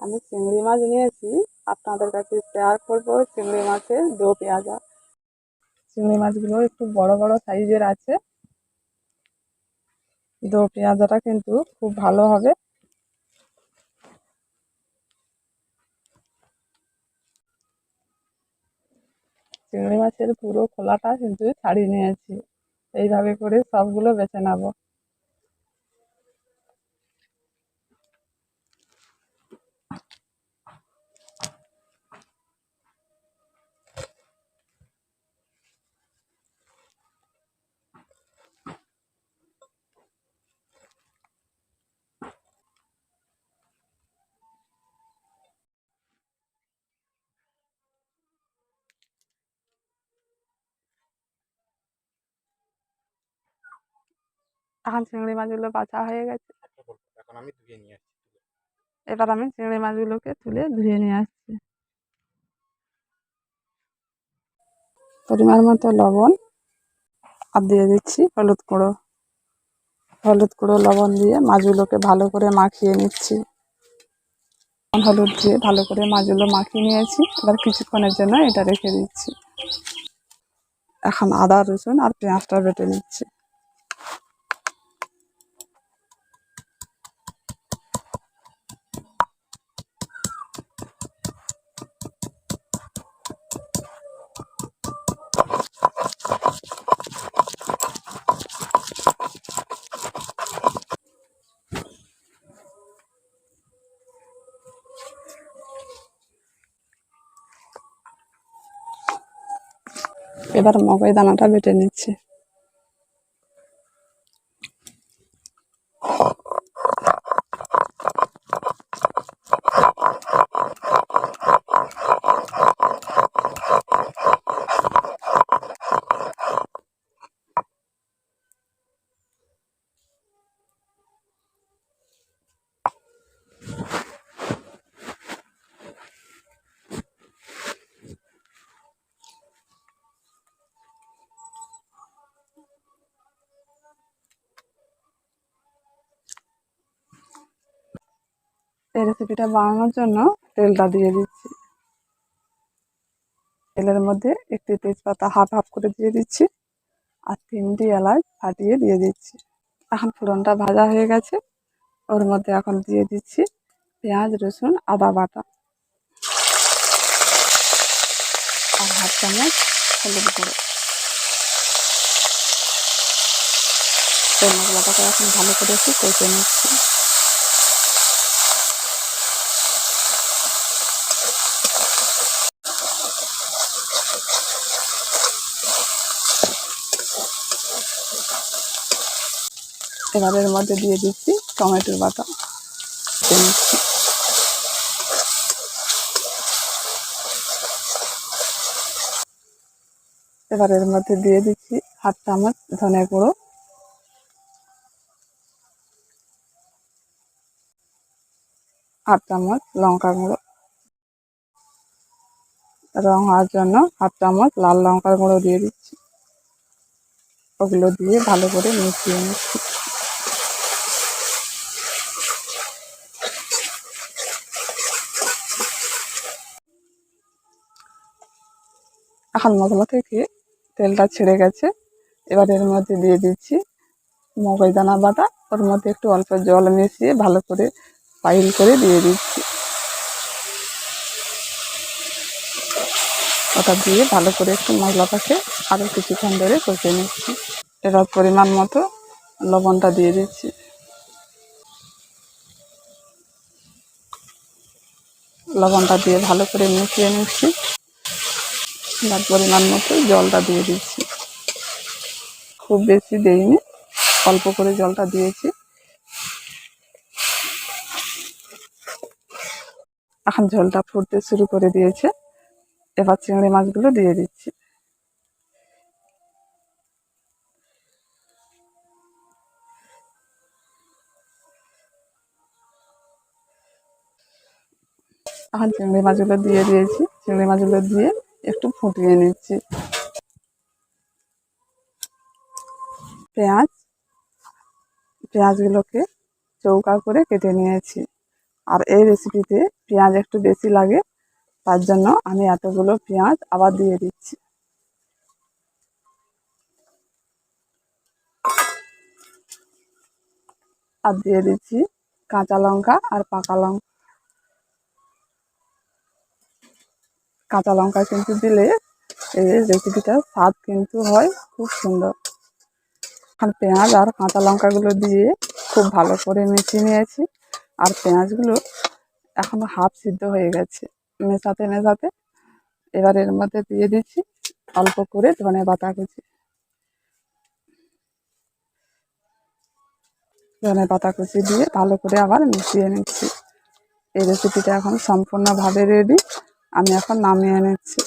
আমি চিংড়ি মাছ নিয়েছি আপনাদের কাছে শেয়ার করব চিংড়ি মাছের দো পেঁয়াজা। চিংড়ি মাছগুলো একটু বড় বড় সাইজের আছে। দো পেঁয়াজাটা কিন্তু খুব ভালো হবে। চিংড়ি মাছের পুরো খোলাটা কিন্তু ছাড়িয়ে নিয়েছি। এইভাবে করে সবগুলো বেছে নেব। এখন চিংড়ি মাছগুলো বাছা হয়ে গেছে। এখন আমি ধুয়ে নিয়ে আসছি এবার আমি চিংড়ি মাছগুলোকে তুলে ধুয়ে নিয়ে আসছি। পরিমাণ মতো লবণ আর দিয়ে দিচ্ছি হলুদ গুঁড়ো। হলুদ গুঁড়ো লবণ দিয়ে মাছগুলোকে ভালো করে মাখিয়ে নিচ্ছি। হলুদ দিয়ে ভালো করে মাছগুলো মাখিয়ে নিয়েছি। এবার কিছুক্ষণের জন্য এটা রেখে দিচ্ছি। এখন আদা রসুন আর পেঁয়াজটা বেটে নিচ্ছি। এবার মকই দানাটা বেটে নিচ্ছি। এই রেসিপিটা বানানোর জন্য তেলটা দিয়ে দিচ্ছি। তেলের মধ্যে একটি তেজপাতা হাফ হাফ করে দিয়ে দিচ্ছি আর তিনটি এলাচ ফাটিয়ে দিয়ে দিচ্ছি। এখন ফোড়নটা ভাজা হয়ে গেছে। ওর মধ্যে এখন দিয়ে দিচ্ছি পেঁয়াজ, রসুন, আদা বাটা। আর হাফ চামচ হলুদ গুঁড়ো। এই মশলাটাকে এখন ভালো করে একটু কষে নিচ্ছি। এবার এর মধ্যে দিয়ে দিচ্ছি টমেটোর বাটা। এবার এর মধ্যে দিয়ে দিচ্ছি হাফ চামচ ধনে গুঁড়ো। হাফ চামচ লঙ্কা গুঁড়ো। রং হওয়ার জন্য হাফ চামচ লাল লঙ্কার গুঁড়ো দিয়ে দিচ্ছি। ওগুলো দিয়ে ভালো করে মিশিয়ে নিচ্ছি। এখন মশলা থেকে তেলটা ছেড়ে গেছে। এবার এর মধ্যে দিয়ে দিচ্ছি মগজ দানা বাটা। ওর মধ্যে একটু অল্প জল মিশিয়ে ভালো করে পাইল করে দিয়ে দিচ্ছি। ওটা দিয়ে ভালো করে একটু মশলাটাকে আরও কিছুক্ষণ ধরে কষে নিচ্ছি। এবার পরিমাণ মতো লবণটা দিয়ে দিচ্ছি। লবণটা দিয়ে ভালো করে মিশিয়ে নিচ্ছি। এবার পরিমাণ মতো জলটা দিয়ে দিচ্ছি। খুব বেশি দেইনি, অল্প করে জলটা দিয়েছি। এখন জলটা ফুটতে শুরু করে দিয়েছে। এবার চিংড়ি মাছগুলো দিয়ে দিচ্ছি। এখন চিংড়ি মাছগুলো দিয়ে দিয়েছি। চিংড়ি মাছগুলো দিয়ে একটু ফুটিয়ে নিচ্ছি। পেঁয়াজ, পেঁয়াজগুলোকে চৌকা করে কেটে নিয়েছি। আর এই রেসিপিতে পেঁয়াজ একটু বেশি লাগে, তার জন্য আমি এতগুলো পেঁয়াজ আবার দিয়ে দিচ্ছি। আর দিয়ে দিচ্ছি কাঁচা লঙ্কা আর পাকা লঙ্কা। কাঁচা লঙ্কা কিন্তু দিলে এই রেসিপিটার স্বাদ কিন্তু হয়, খুব সুন্দর। আর পেঁয়াজ আর কাঁচা লঙ্কাগুলো দিয়ে খুব ভালো করে মিশিয়ে নিয়েছি। আর পেঁয়াজগুলো এখনও হাফ সিদ্ধ হয়ে গেছে। মেশাতে মেশাতে এবার এর মধ্যে দিয়ে দিচ্ছি অল্প করে ধনে পাতা কুচি। ধনে পাতা কুচি দিয়ে ভালো করে আবার মিশিয়ে নিচ্ছি। এই রেসিপিটা এখন সম্পূর্ণভাবে রেডি আমি এখন নামিয়ে নিচ্ছি